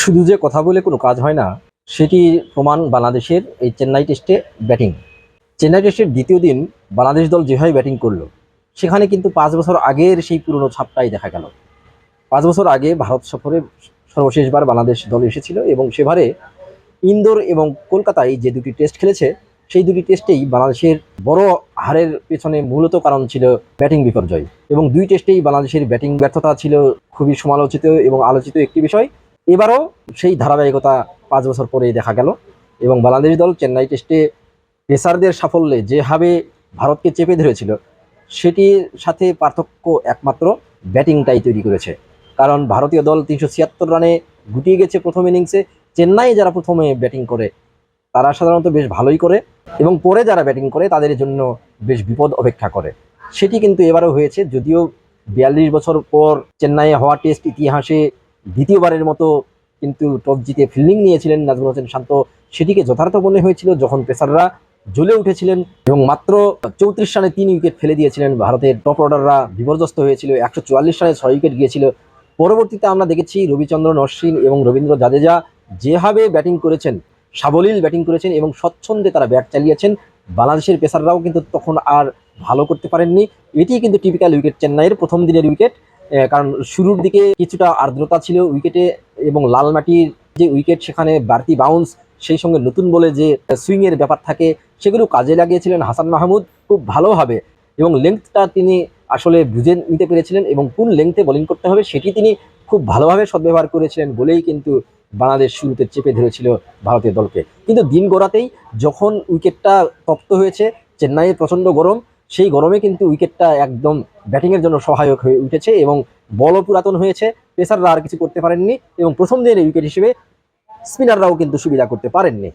শুধু যে কথা বলে কোনো কাজ হয় না, সেটি প্রমাণ বাংলাদেশের এই চেন্নাই টেস্টে ব্যাটিং। চেন্নাই টেস্টের দ্বিতীয় দিন বাংলাদেশ দল যেভাবে ব্যাটিং করল, সেখানে কিন্তু পাঁচ বছর আগের সেই পুরনো ছাপটাই দেখা গেল। পাঁচ বছর আগে ভারত সফরে সর্বশেষবার বাংলাদেশ দল এসেছিল এবং সেবারে ইন্দোর এবং কলকাতায় যে দুটি টেস্ট খেলেছে, সেই দুটি টেস্টেই বাংলাদেশের বড় হারের পেছনে মূলত কারণ ছিল ব্যাটিং বিপর্যয়। এবং দুই টেস্টেই বাংলাদেশের ব্যাটিং ব্যর্থতা ছিল খুবই সমালোচিত এবং আলোচিত একটি বিষয়। এবারও সেই ধারাবাহিকতা পাঁচ বছর পরেই দেখা গেল এবং বাংলাদেশ দল চেন্নাই টেস্টে পেসারদের সাফল্যে যেভাবে ভারতকে চেপে ধরেছিল, সেটির সাথে পার্থক্য একমাত্র ব্যাটিংটাই তৈরি করেছে। কারণ ভারতীয় দল তিনশো ছিয়াত্তর রানে গুটিয়ে গেছে প্রথম ইনিংসে, চেন্নাই যারা প্রথমে ব্যাটিং করে, তারা সাধারণত বেশ ভালোই করে এবং পরে যারা ব্যাটিং করে, তাদের জন্য বেশ বিপদ অপেক্ষা করে। সেটি কিন্তু এবারও হয়েছে, যদিও বিয়াল্লিশ বছর পর চেন্নাইয়ে হওয়া টেস্ট ইতিহাসে দ্বিতীয়বারের মতো কিন্তু টপ জিতে ফিল্ডিং নিয়েছিলেন নাজমুল হোসেন শান্ত। সেটিকে যথার্থ মনে হয়েছিল যখন পেসাররা জ্বলে উঠেছিলেন এবং মাত্র চৌত্রিশ রানে তিন উইকেট ফেলে দিয়েছিলেন ভারতের টপ অর্ডাররা বিপর্যস্ত হয়েছিল, একশো চুয়াল্লিশ রানে ছয় উইকেট গিয়েছিল। পরবর্তীতে আমরা দেখেছি রবিচন্দ্রন অশ্বিন এবং রবীন্দ্র জাদেজা যেভাবে ব্যাটিং করেছেন, সাবলীল ব্যাটিং করেছেন এবং স্বচ্ছন্দে তারা ব্যাট চালিয়েছেন। বাংলাদেশের পেসাররাও কিন্তু তখন আর ভালো করতে পারেননি। এটি কিন্তু টিপিক্যাল উইকেট চেন্নাইয়ের প্রথম দিনের উইকেট কারণ শুরুর দিকে কিছুটা আর্দ্রতা ছিল উইকেটে এবং লাল মাটির যে উইকেট সেখানে বাড়তি বাউন্স সেই সঙ্গে নতুন বলে যে সুইংয়ের ব্যাপার থাকে, সেগুলো কাজে লাগিয়েছিলেন হাসান মাহমুদ খুব ভালোভাবে এবং লেংথটা তিনি আসলে বুঝে নিতে পেরেছিলেন এবং কোন লেংথে বোলিং করতে হবে সেটি তিনি খুব ভালোভাবে সদ্ব্যবহার করেছিলেন বলেই কিন্তু বাংলাদেশ শুরুতে চেপে ধরেছিল ভারতীয় দলকে। কিন্তু দিন গড়াতেই যখন উইকেটটা তপ্ত হয়েছে চেন্নাইয়ের প্রচণ্ড গরম সেই গরমে কিন্তু উইকেটটা একদম ব্যাটিংয়ের জন্য সহায়ক হয়ে উঠেছে এবং বলও পুরাতন হয়েছে, পেসাররা আর কিছু করতে পারেননি এবং প্রথম দিনের উইকেট হিসেবে স্পিনাররাও কিন্তু সুবিধা করতে পারেননি।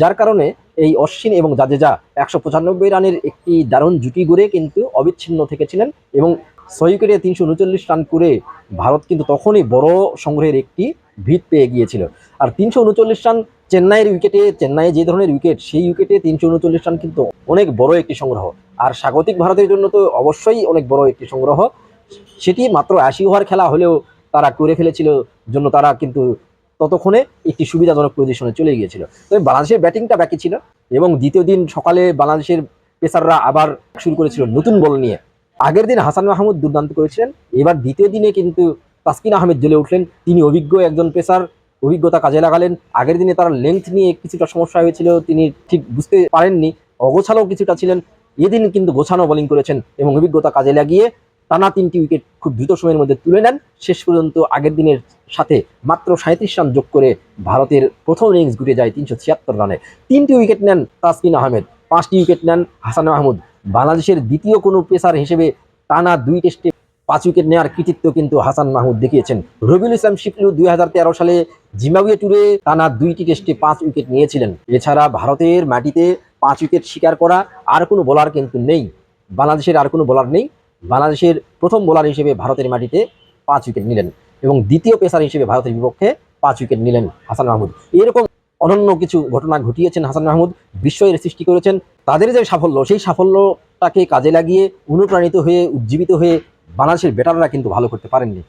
যার কারণে এই অশ্বিন এবং জাদেজা একশো পঁচানব্বই রানের একটি দারুণ জুটি গড়ে কিন্তু অবিচ্ছিন্ন থেকেছিলেন এবং ছয় উইকেটে তিনশো উনচল্লিশ রান করে ভারত কিন্তু তখনই বড় সংগ্রহের একটি ভিত পেয়ে গিয়েছিল। আর তিনশো উনচল্লিশ রান চেন্নাইয়ের উইকেটে চেন্নাইয়ে যে ধরনের উইকেট সেই উইকেটে তিনশো উনচল্লিশ রান কিন্তু অনেক বড় একটি সংগ্রহ। আর স্বাগতিক ভারতের জন্য তো অবশ্যই অনেক বড় একটি সংগ্রহ। সেটি মাত্র আশি ওভার খেলা হলেও তারা করে ফেলেছিল, জন্য তারা কিন্তু ততক্ষণে একটি সুবিধাজনক পজিশনে চলে গিয়েছিল। তবে বাংলাদেশের ব্যাটিংটা বাকি ছিল এবং দ্বিতীয় দিন সকালে বাংলাদেশের পেসাররা আবার শুরু করেছিল নতুন বল নিয়ে। আগের দিন হাসান মাহমুদ দুর্দান্ত করেছিলেন, এবার দ্বিতীয় দিনে কিন্তু তাসকিন আহমেদ জ্বলে উঠলেন। তিনি অভিজ্ঞ একজন পেসার অভিজ্ঞতা কাজে লাগালেন। আগের দিনে তার লেংথ নিয়ে কিছুটা সমস্যা হয়েছিল, তিনি ঠিক বুঝতে পারেননি। অগোছালো কিছুটা ছিলেন, এদিন কিন্তু গোছানো বোলিং করেছেন এবং অভিজ্ঞতা কাজে লাগিয়ে টানা তিনটি উইকেট খুব দ্রুত সময়ের মধ্যে তুলে নেন। শেষ পর্যন্ত আগের দিনের সাথে মাত্র সাঁত্রিশ রান যোগ করে ভারতের প্রথম ইনিংস ঘুরে যায় তিনশো ছিয়াত্তর রানে। তিনটি উইকেট নেন তাসকিন আহমেদ, পাঁচটি উইকেট নেন হাসান মাহমুদ। বাংলাদেশের দ্বিতীয় কোনো পেসার হিসেবে টানা দুই টেস্টে পাঁচ উইকেট নেওয়ার কৃতিত্ব কিন্তু হাসান মাহমুদ দেখিয়েছেন। রবিউল ইসলাম শিকলু দুই সালে জিম্বাবুয়ে ট্যুরে টানা দুইটি টেস্টে পাঁচ উইকেট নিয়েছিলেন। এছাড়া ভারতের মাটিতে পাঁচ উইকেট শিকার করা আর কোনো বোলার কিন্তু নেই। বাংলাদেশের আর কোনো বোলার নেই। বাংলাদেশের প্রথম বোলার হিসেবে ভারতের মাটিতে পাঁচ উইকেট নিলেন এবং দ্বিতীয় পেসার হিসেবে ভারতের বিপক্ষে পাঁচ উইকেট নিলেন হাসান মাহমুদ। এরকম অনন্য কিছু ঘটনা ঘটিয়েছেন হাসান মাহমুদ, বিস্ময়ের সৃষ্টি করেছেন। তাদের যে সাফল্য, সেই সাফল্যটাকে কাজে লাগিয়ে অনুপ্রাণিত হয়ে, উজ্জীবিত হয়ে বাংলাদেশের ব্যাটাররা কিন্তু ভালো করতে পারেননি।